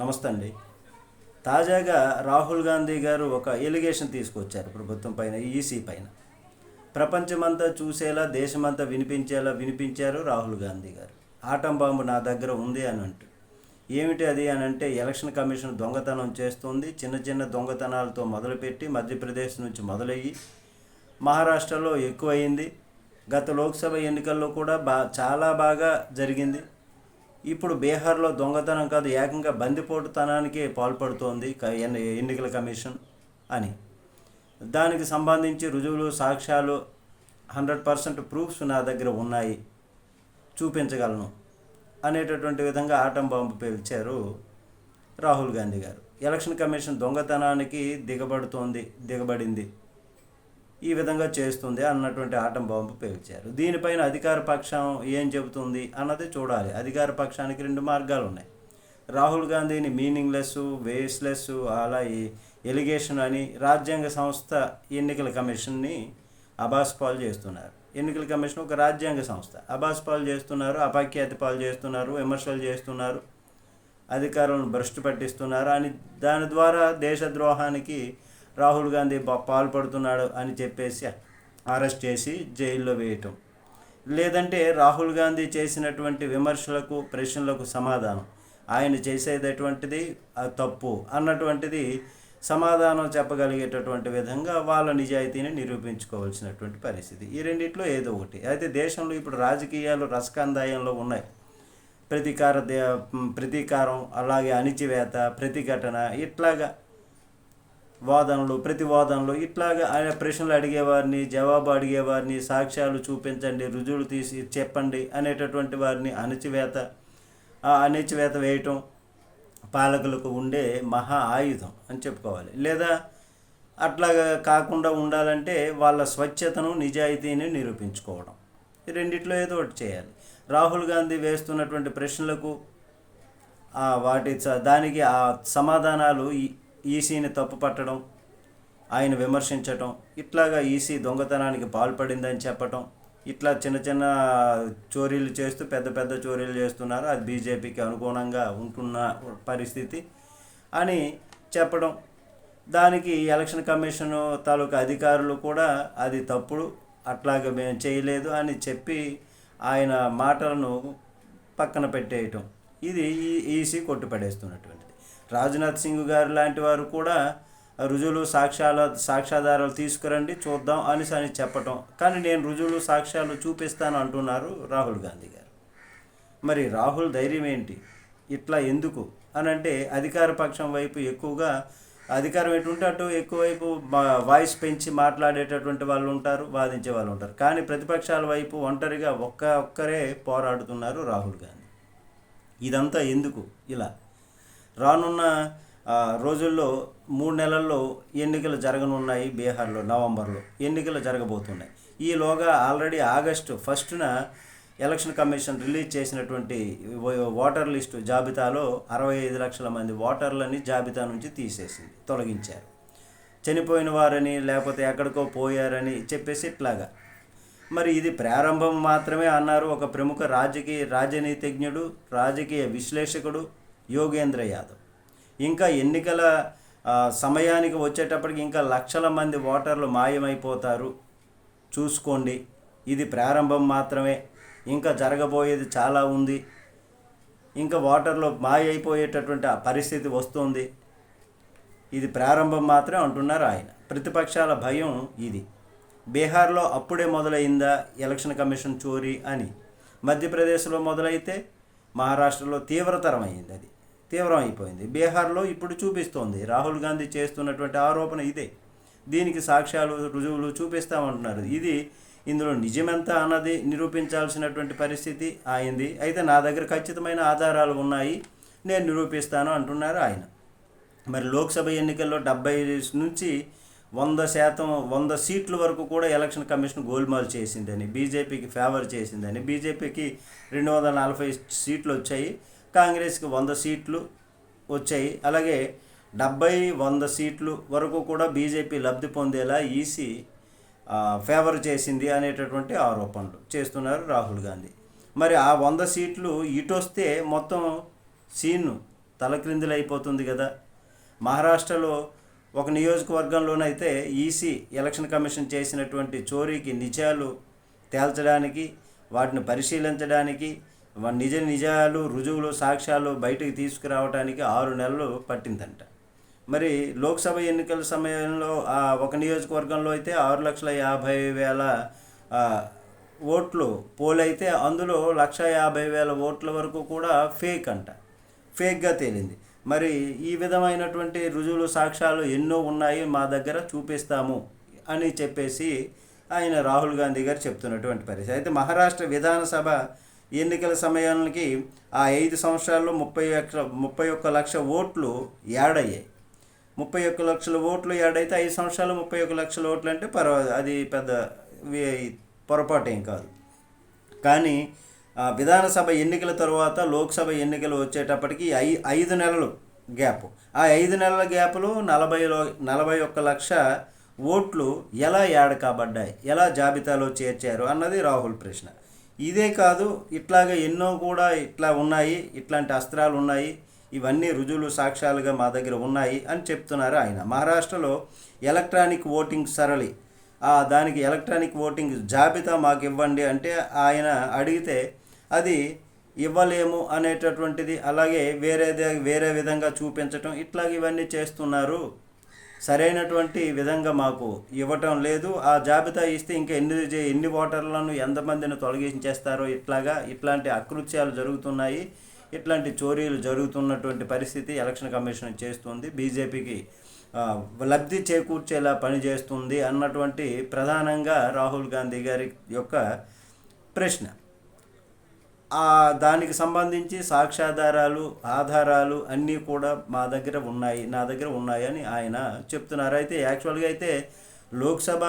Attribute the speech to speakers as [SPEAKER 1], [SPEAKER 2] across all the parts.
[SPEAKER 1] నమస్తే అండి తాజాగా రాహుల్ గాంధీ గారు ఒక ఎలిగేషన్ తీసుకొచ్చారు ప్రభుత్వం పైన ఈసీ పైన. ప్రపంచమంతా చూసేలా దేశమంతా వినిపించేలా వినిపించారు రాహుల్ గాంధీ గారు. ఆటం బాంబు నా దగ్గర ఉంది అని అంటూ. ఏమిటి అది అని అంటే ఎలక్షన్ కమిషన్ దొంగతనం చేస్తుంది. చిన్న చిన్న దొంగతనాలతో మొదలుపెట్టి మధ్యప్రదేశ్ నుంచి మొదలయ్యి మహారాష్ట్రలో ఎక్కువయింది. గత లోక్సభ ఎన్నికల్లో కూడా బా చాలా బాగా జరిగింది. ఇప్పుడు బీహార్లో దొంగతనం కాదు ఏకంగా బందిపోటుతనానికే పాల్పడుతోంది ఎన్నికల కమిషన్ అని. దానికి సంబంధించి రుజువులు సాక్ష్యాలు హండ్రెడ్ పర్సెంట్ ప్రూఫ్స్ నా దగ్గర ఉన్నాయి చూపించగలను అనేటటువంటి విధంగా ఆటం బాంబు పేల్చారు రాహుల్ గాంధీ గారు. ఎలక్షన్ కమిషన్ దొంగతనానికి దిగబడుతోంది దిగబడింది. ఈ విధంగా చేస్తుంది అన్నటువంటి ఆటం బాంబు పేల్చారు. దీనిపైన అధికార పక్షం ఏం చెబుతుంది అన్నది చూడాలి. అధికార పక్షానికి రెండు మార్గాలు ఉన్నాయి. రాహుల్ గాంధీని మీనింగ్లెస్ వేస్లెస్ అలా ఈ ఎలిగేషన్ అని రాజ్యాంగ సంస్థ ఎన్నికల కమిషన్ని అబాస్పాలు చేస్తున్నారు. ఎన్నికల కమిషన్ ఒక రాజ్యాంగ సంస్థ. అబాస్పాలు చేస్తున్నారు అపఖ్యాతి పాలు చేస్తున్నారు విమర్శలు చేస్తున్నారు అధికారులను భ్రష్టు పట్టిస్తున్నారు అని దాని ద్వారా దేశద్రోహానికి రాహుల్ గాంధీ పాల్పడుతున్నాడు అని చెప్పేసి అరెస్ట్ చేసి జైల్లో వేయటం. లేదంటే రాహుల్ గాంధీ చేసినటువంటి విమర్శలకు ప్రశ్నలకు సమాధానం. ఆయన చేసేటటువంటిది తప్పు అన్నటువంటిది సమాధానం చెప్పగలిగేటటువంటి విధంగా వాళ్ళ నిజాయితీని నిరూపించుకోవాల్సినటువంటి పరిస్థితి. ఈ రెండిట్లో ఏదో ఒకటి. అయితే దేశంలో ఇప్పుడు రాజకీయాలు రసకందాయంలో ఉన్నాయి. ప్రతీకార దే ప్రతీకారం అలాగే అణిచివేత ప్రతిఘటన ఇట్లాగా వాదనలు ప్రతివాదనలు ఇట్లాగా ఆయన ప్రశ్నలు అడిగేవారిని జవాబు అడిగేవారిని సాక్ష్యాలు చూపించండి రుజువులు తీసి చెప్పండి అనేటటువంటి వారిని అణచివేత ఆ అణచివేత వేయటం పాలకులకు ఉండే మహా ఆయుధం అని చెప్పుకోవాలి. లేదా అట్లాగా కాకుండా ఉండాలంటే వాళ్ళ స్వచ్ఛతను నిజాయితీని నిరూపించుకోవడం. రెండిట్లో ఏదో ఒకటి చేయాలి. రాహుల్ గాంధీ వేస్తున్నటువంటి ప్రశ్నలకు వాటి దానికి ఆ సమాధానాలు ఈసీని తప్పు పట్టడం ఆయన విమర్శించటం ఇట్లాగా ఈసీ దొంగతనానికి పాల్పడిందని చెప్పటం ఇట్లా చిన్న చిన్న చోరీలు చేస్తూ పెద్ద పెద్ద చోరీలు చేస్తున్నారు. అది బీజేపీకి అనుగుణంగా ఉంటున్న పరిస్థితి అని చెప్పడం దానికి ఎలక్షన్ కమిషన్ తాలూకా అధికారులు కూడా అది తప్పుడు అట్లాగే మేము చేయలేదు అని చెప్పి ఆయన మాటలను పక్కన పెట్టేయటం. ఇది ఈ- ఈసీ కొట్టుపడేస్తున్నటువంటిది రాజ్నాథ్ సింగ్ గారు లాంటి వారు కూడా రుజువులు సాక్ష్యాల సాక్ష్యాధారాలు తీసుకురండి చూద్దాం అనేసి అని చెప్పటం. కానీ నేను రుజువులు సాక్ష్యాలు చూపిస్తాను అంటున్నారు రాహుల్ గాంధీ గారు. మరి రాహుల్ ధైర్యం ఏంటి? ఇట్లా ఎందుకు? అని అంటే అధికార పక్షం వైపు ఎక్కువగా అధికారం ఎటుంటే అటు ఎక్కువైపు మా- వాయిస్ పెంచి మాట్లాడేటటువంటి వాళ్ళు ఉంటారు వాదించే వాళ్ళు ఉంటారు. కానీ ప్రతిపక్షాల వైపు ఒంటరిగా ఒక్క ఒక్కరే పోరాడుతున్నారు రాహుల్ గాంధీ. ఇదంతా ఎందుకు? ఇలా రానున్న రోజుల్లో మూడు నెలల్లో ఎన్నికలు జరగనున్నాయి బీహార్లో నవంబర్లో. ఎన్నికలు జరగబోతున్నాయి. ఈలోగా ఆల్రెడీ ఆగస్టు ఫస్ట్న ఎలక్షన్ కమిషన్ రిలీజ్ చేసినటువంటి ఓటర్ లిస్టు జాబితాలో అరవై ఐదు లక్షల మంది ఓటర్లని జాబితా నుంచి తీసేసింది తొలగించారు. చనిపోయిన వారని లేకపోతే ఎక్కడికో పోయారని చెప్పేసి ఇట్లాగా. మరి ఇది ప్రారంభం మాత్రమే అన్నారు ఒక ప్రముఖ రాజకీయ రాజనీతిజ్ఞుడు రాజకీయ విశ్లేషకుడు యోగేంద్ర యాదవ్. ఇంకా ఎన్నికల సమయానికి వచ్చేటప్పటికి ఇంకా లక్షల మంది ఓటర్లు మాయమైపోతారు. చూసుకోండి. ఇది ప్రారంభం మాత్రమే. ఇంకా జరగబోయేది చాలా ఉంది. ఇంకా ఓటర్లు మాయ అయిపోయేటటువంటి ఆ పరిస్థితి వస్తుంది. ఇది ప్రారంభం మాత్రమే అంటున్నారు ఆయన. ప్రతిపక్షాల భయం ఇది. బీహార్లో అప్పుడే మొదలైందా ఎలక్షన్ కమిషన్ చోరీ అని. మధ్యప్రదేశ్లో మొదలైతే మహారాష్ట్రలో తీవ్రతరమైంది అది. తీవ్రం అయిపోయింది. బీహార్లో ఇప్పుడు చూపిస్తోంది. రాహుల్ గాంధీ చేస్తున్నటువంటి ఆరోపణ ఇదే. దీనికి సాక్ష్యాలు రుజువులు చూపిస్తామంటున్నారు. ఇది ఇందులో నిజమెంత అన్నది నిరూపించాల్సినటువంటి పరిస్థితి అయింది. అయితే నా దగ్గర ఖచ్చితమైన ఆధారాలు ఉన్నాయి. నేను నిరూపిస్తాను అంటున్నారు ఆయన. మరి లోక్సభ ఎన్నికల్లో డెబ్బై నుంచి వంద శాతం వంద సీట్ల వరకు కూడా ఎలక్షన్ కమిషన్ గోల్మాల్ చేసిందని బీజేపీకి ఫేవర్ చేసిందని బీజేపీకి రెండు వందల నలభై సీట్లు వచ్చాయి. కాంగ్రెస్కి వంద సీట్లు వచ్చాయి. అలాగే డెబ్బై వంద సీట్లు వరకు కూడా బీజేపీ లబ్ధి పొందేలా ఈసీ ఫేవర్ చేసింది అనేటటువంటి ఆరోపణలు చేస్తున్నారు రాహుల్ గాంధీ. మరి ఆ వంద సీట్లు ఇటొస్తే మొత్తం సీన్ తలక్రిందులైపోతుంది కదా. మహారాష్ట్రలో ఒక నియోజకవర్గంలోనైతే ఈసీ ఎలక్షన్ కమిషన్ చేసినటువంటి చోరీకి నిజాలు తేల్చడానికి వాటిని పరిశీలించడానికి నిజ నిజాలు రుజువులు సాక్ష్యాలు బయటకు తీసుకురావడానికి ఆరు నెలలు పట్టిందంట. మరి లోక్సభ ఎన్నికల సమయంలో ఆ ఒక నియోజకవర్గంలో అయితే ఆరు లక్షల యాభై వేల ఓట్లు పోలైతే అందులో లక్ష యాభై వేల ఓట్ల వరకు కూడా ఫేక్ అంట. ఫేక్గా తేలింది. మరి ఈ విధమైనటువంటి రుజువులు సాక్ష్యాలు ఎన్నో ఉన్నాయి మా దగ్గర చూపిస్తాము అని చెప్పేసి ఆయన రాహుల్ గాంధీ గారు చెప్తున్నటువంటి పరిస్థితి. అయితే మహారాష్ట్ర విధానసభ ఎన్నికల సమయానికి ఆ ఐదు సంవత్సరాల్లో ముప్పై ఒక్క ముప్పై ఒక్క లక్ష ఓట్లు యాడయ్యాయి. ముప్పై ఒక్క లక్షల ఓట్లు యాడైతే ఐదు సంవత్సరాలు ముప్పై ఒక్క లక్షల ఓట్లు అంటే పర్వాలేదు అది పెద్ద పొరపాటు ఏం కాదు. కానీ విధానసభ ఎన్నికల తర్వాత లోక్సభ ఎన్నికలు వచ్చేటప్పటికి ఐ ఐదు నెలలు గ్యాప్. ఆ ఐదు నెలల గ్యాప్లో నలభైలో నలభై ఒక్క లక్ష ఓట్లు ఎలా యాడ్ కాబడ్డాయి? ఎలా జాబితాలో చేర్చారు? అన్నది రాహుల్ ప్రశ్న. ఇదే కాదు ఇట్లాగ ఎన్నో కూడా ఇట్లా ఉన్నాయి ఇట్లాంటి అస్త్రాలు ఉన్నాయి ఇవన్నీ రుజువులు సాక్ష్యాలుగా మా దగ్గర ఉన్నాయి అని చెప్తున్నారు ఆయన. మహారాష్ట్రలో ఎలక్ట్రానిక్ ఓటింగ్ సరళి. దానికి ఎలక్ట్రానిక్ ఓటింగ్ జాబితా మాకు ఇవ్వండి అంటే ఆయన అడిగితే అది ఇవ్వలేము అనేటటువంటిది అలాగే వేరే వేరే విధంగా చూపించటం ఇట్లాగ ఇవన్నీ చేస్తున్నారు. సరైనటువంటి విధంగా మాకు ఇవ్వటం లేదు. ఆ జాబితా ఇస్తే ఇంకా ఎన్ని ఎన్ని ఓటర్లను ఎంతమందిని తొలగించేస్తారో ఇట్లాగా ఇట్లాంటి అకృత్యాలు జరుగుతున్నాయి. ఇట్లాంటి చోరీలు జరుగుతున్నటువంటి పరిస్థితి ఎలక్షన్ కమిషన్ చేస్తుంది. బీజేపీకి లబ్ధి చేకూర్చేలా పనిచేస్తుంది అన్నటువంటి ప్రధానంగా రాహుల్ గాంధీ గారి యొక్క ప్రశ్న. దానికి సంబంధించి సాక్ష్యాధారాలు ఆధారాలు అన్నీ కూడా మా దగ్గర ఉన్నాయి నా దగ్గర ఉన్నాయని ఆయన చెప్తున్నారు. అయితే యాక్చువల్గా అయితే లోక్సభ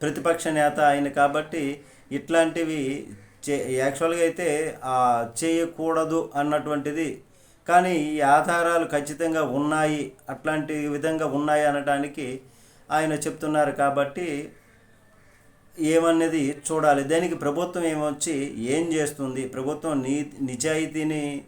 [SPEAKER 1] ప్రతిపక్ష నేత ఆయన కాబట్టి ఇట్లాంటివి చే యాక్చువల్గా అయితే చేయకూడదు అన్నటువంటిది. కానీ ఈ ఆధారాలు ఖచ్చితంగా ఉన్నాయి అట్లాంటి విధంగా ఉన్నాయి అనడానికి ఆయన చెప్తున్నారు కాబట్టి ఏమన్నది చూడాలి. దానికి ప్రభుత్వం ఏమొచ్చి ఏం చేస్తుంది? ప్రభుత్వం నీ నిజాయితీని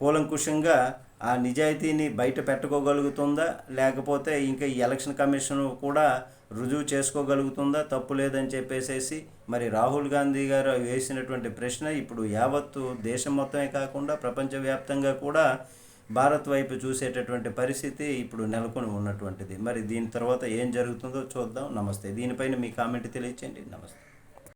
[SPEAKER 1] కూలంకుషంగా ఆ నిజాయితీని బయట పెట్టుకోగలుగుతుందా? లేకపోతే ఇంకా ఈ ఎలక్షన్ కమిషన్ కూడా రుజువు చేసుకోగలుగుతుందా? తప్పు లేదని చెప్పేసేసి మరి రాహుల్ గాంధీ గారు వేసినటువంటి ప్రశ్న ఇప్పుడు యావత్తు దేశం మొత్తమే కాకుండా ప్రపంచవ్యాప్తంగా కూడా భారత్ వైపు చూసేటటువంటి పరిస్థితి ఇప్పుడు నెలకొని ఉన్నటువంటిది. మరి దీని తర్వాత ఏం జరుగుతుందో చూద్దాం. నమస్తే. దీనిపైన మీ కామెంట్ తెలియచేయండి. నమస్తే.